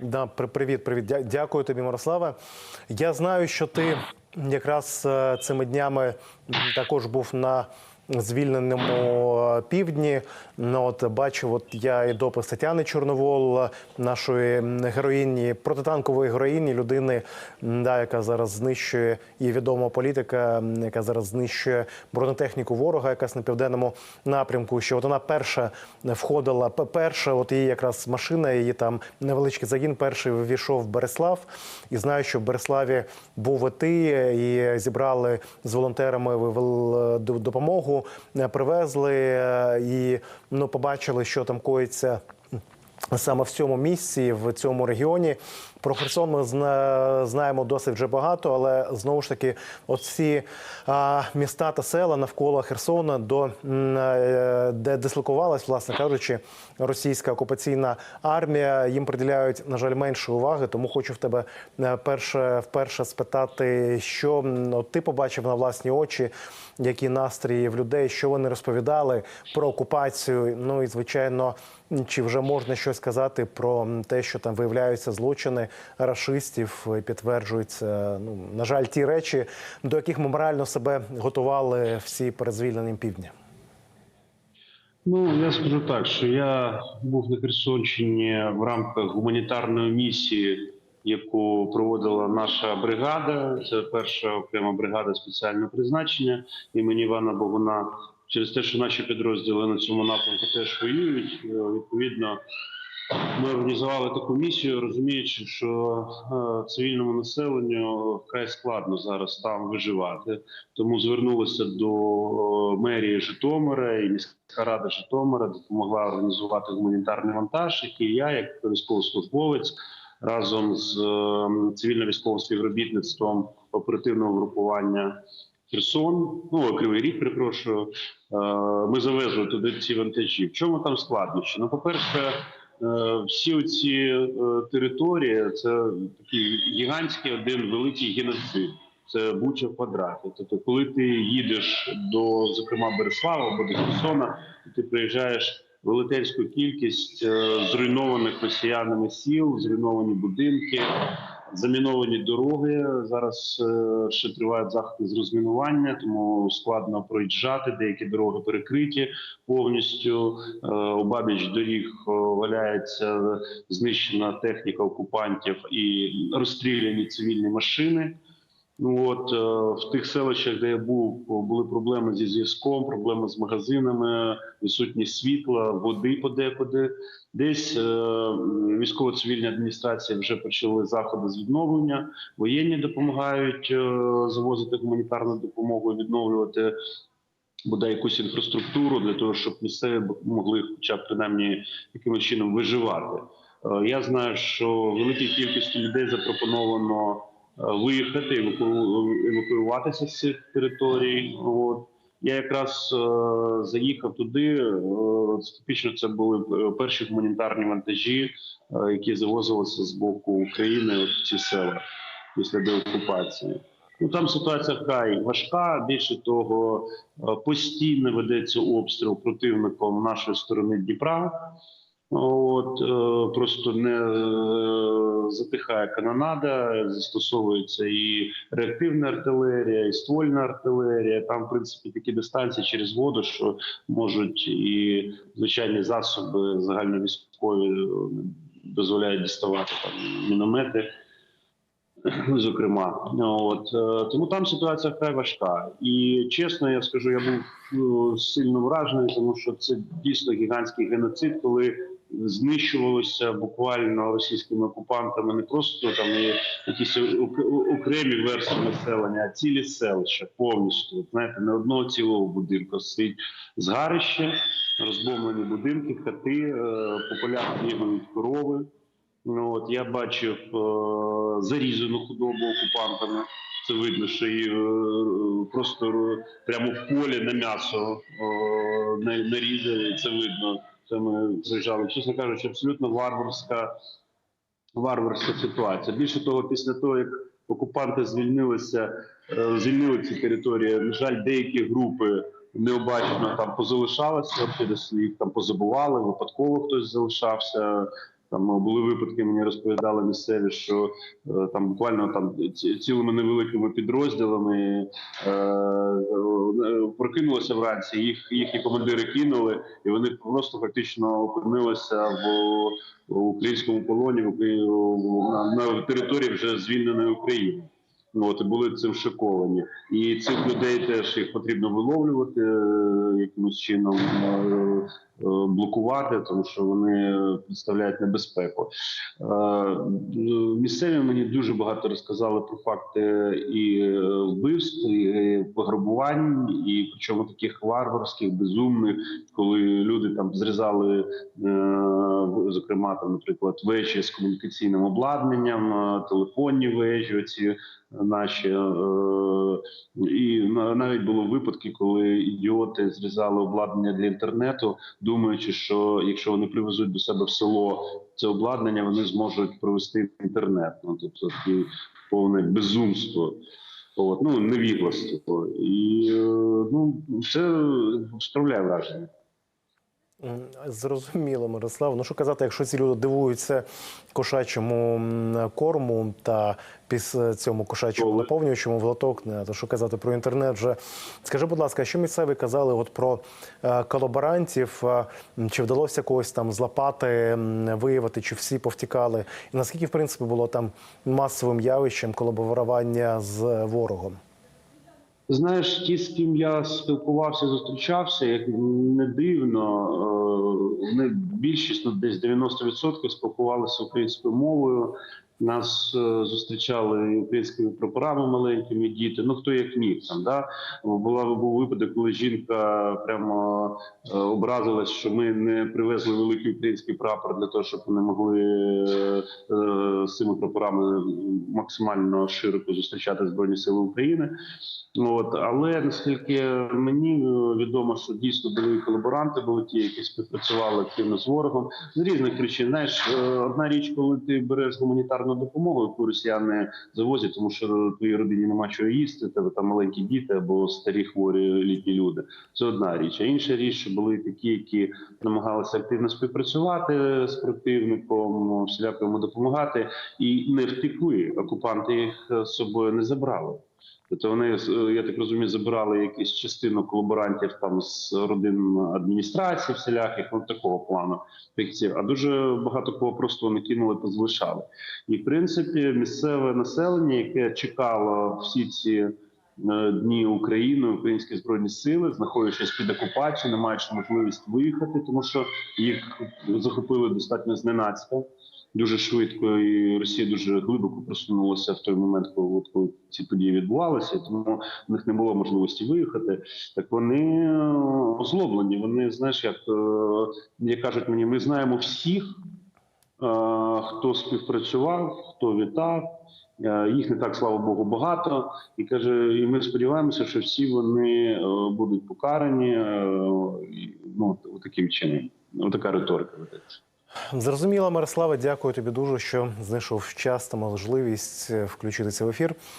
Да, при- привіт, привіт. Дякую тобі, Мирославе. Я знаю, що ти якраз е, цими днями також був на звільненому е, півдні. Ну, от бачив, от я і допис Тетяни Чорновол, е, нашої героїні, протитанкової героїні, людини, да, яка зараз знищує і відома політика, яка зараз знищує бронетехніку ворога, якраз на південному напрямку. Що от вона перша входила, перша, от її якраз машина, її там невеличкий загін, перший ввійшов в Береслав. І знаю, що в Береславі був і ти, і зібрали з волонтерами е, допомогу, е, привезли е, і ну, побачили, що там коїться. Саме в цьому місці, в цьому регіоні. Про Херсон ми зна- знаємо досить вже багато, але знову ж таки, оці міста та села навколо Херсона, до е, де дислокувалась, власне кажучи, російська окупаційна армія. Їм приділяють, на жаль, менше уваги. Тому хочу в тебе е, перше вперше спитати, що от ти побачив на власні очі, які настрої в людей, що вони розповідали про окупацію. Ну і звичайно, чи вже можна щось сказати про те, що там виявляються злочини рашистів, і підтверджуються, ну на жаль, ті речі, до яких ми морально себе готували всі перед звільненням. Ну я скажу так, що я був на Херсонщині в рамках гуманітарної місії, яку проводила наша бригада. Це перша окрема бригада спеціального призначення імені Івана Богуна. Через те, що наші підрозділи на цьому напрямку теж воюють, е, відповідно. Ми організували таку місію, розуміючи, що е, цивільному населенню вкрай складно зараз там виживати. Тому звернулися до мерії Житомира і міська рада Житомира допомогла організувати гуманітарний вантаж, який я, як військовослужбовець, разом з е, цивільно-військовим співробітництвом оперативного групування Херсон, ну Кривий Ріг, перепрошую. е, Ми завезли туди ці вантажі. В чому там складнощі? Ну, по-перше, е, всі ці е, території це такий гігантський один великий геноцид. Це буча в квадраті. Тобто, коли ти їдеш до, зокрема, Береслава або до Херсона, ти приїжджаєш велетенську кількість е, зруйнованих росіянами сіл, зруйновані будинки, заміновані дороги. Зараз е, ще тривають заходи з розмінування, тому складно проїжджати. Деякі дороги перекриті повністю. Е, Обабіч доріг е, валяється знищена техніка окупантів і розстріляні цивільні машини. Ну от е, в тих селищах, де я був, були проблеми зі зв'язком, проблеми з магазинами, відсутність світла, води подекуди. Десь е, військово-цивільні адміністрації вже почали заходи з відновлення. Воєнні допомагають е, завозити гуманітарну допомогу, відновлювати бодай якусь інфраструктуру для того, щоб місцеві могли, хоча б принаймні якимось чином виживати. Я знаю, що великій кількості людей запропоновано виїхати, евакуюватися з цих територій. От я якраз е, заїхав туди. е, Фактично, це були е, перші гуманітарні вантажі, які завозилися з боку України в ці села після деокупації. Ну там ситуація вкрай важка. Більше того, постійно ведеться обстріл противником нашої сторони Дніпра. От е, просто не е, затихає канонада, застосовується і реактивна артилерія, і ствольна артилерія. Там, в принципі, такі дистанції через воду, що можуть і звичайні засоби загальновійськові е, дозволяють діставати там міномети. Зокрема, от тому там ситуація вкрай важка, і чесно, я скажу, я був сильно вражений, тому що це дійсно гігантський геноцид, коли знищувалося буквально російськими окупантами не просто там якісь окремі версії населення, а цілі селища повністю. Знаєте, не одного цілого будинку стоїть згарище, розбомлені будинки, хати, е, по полях корови. Ну от я бачив е, зарізану худобу окупантами. Це видно, що її е, просто прямо в полі на м'ясо нарізали. Це видно. Це ми приїжджали. Чесно кажучи, абсолютно варварська, варварська ситуація. Більше того, після того як окупанти звільнилися, е, звільнили ці території. На жаль, деякі групи необачно там позалишалися, через їх там позабували. Випадково хтось залишався. Там були випадки, мені розповідали місцеві, що е, там буквально там цілими невеликими підрозділами е, е, прокинулися вранці. Їх їхні командири кинули, і вони просто фактично опинилися в, в українському полоні в на, на території вже звільненої України. Ну, От і були цим шоковані, і цих людей теж їх потрібно виловлювати е, якимось чином. Е, е, Блокувати, тому що вони представляють небезпеку. Е, Місцеві мені дуже багато розказали про факти і е, вбивств, і пограбувань, і причому таких варварських, безумних, коли люди там зрізали, е, зокрема, там, наприклад, вежі з комунікаційним обладнанням, е, телефонні вежі, оці наші. е, І на- навіть було випадки, коли ідіоти зрізали обладнання для інтернету, думаючи, що якщо вони привезуть до себе в село це обладнання, вони зможуть провести інтернет. Ну тобто повне безумство. От, ну, невігластво. І е, ну, це справляє враження. Зрозуміло, Мирослав. Ну що казати, якщо ці люди дивуються кошачому корму та після цьому кошачому наповнюючому в лоток, не, то що казати про інтернет вже. Скажи, будь ласка, що місцеві казали от про е, колаборантів? Е, Чи вдалося когось там злапати, виявити, чи всі повтікали? І наскільки, в принципі, було там масовим явищем колаборування з ворогом? Знаєш, ті, з ким я спілкувався, зустрічався, як не дивно, е, вони більшість, ну десь 90% спілкувалися українською мовою. Нас е, зустрічали українськими прапорами маленькими діти. Ну хто як міг там. Да? Була був випадок, коли жінка прямо е, образилась, що ми не привезли великий український прапор для того, щоб вони могли е, з цими прапорами максимально широко зустрічати збройні сили України. Ну, От, але наскільки мені відомо, що дійсно були колаборанти, були ті, які співпрацювали активно з ворогом з різних причин. Знаєш, одна річ, коли ти береш гуманітарну допомогу, яку росіяни завозять, тому що твоїй родині нема чого їсти, тебе там маленькі діти або старі хворі літні люди. Це одна річ. А інша річ, що були такі, які намагалися активно співпрацювати з противником, всіляко йому допомагати, і не втекли. Окупанти їх з собою не забрали. Тобто вони, е, я так розумію, забирали якусь частину колаборантів там з родин адміністрації, всіляких, ну такого плану фікцій. А дуже багато кого просто вони кинули, позалишали. І в принципі, місцеве населення, яке чекало всі ці е, дні України, українські збройні сили, знаходячись під окупацією, не маючи можливість виїхати, тому що їх захопили достатньо зненацька дуже швидко, і Росія дуже глибоко просунулася в той момент, коли, коли ці події відбувалися, тому в них не було можливості виїхати. Так вони е, озлоблені. Вони знаєш, як, е, як кажуть мені, ми знаємо всіх, е, хто співпрацював, хто вітав. Їх не так, слава Богу, багато, і каже, і ми сподіваємося, що всі вони будуть покарані. Ну, таким чином, така риторика ведеться. Зрозуміло, Мирослава, дякую тобі дуже, що знайшов час та можливість е, включитися в ефір.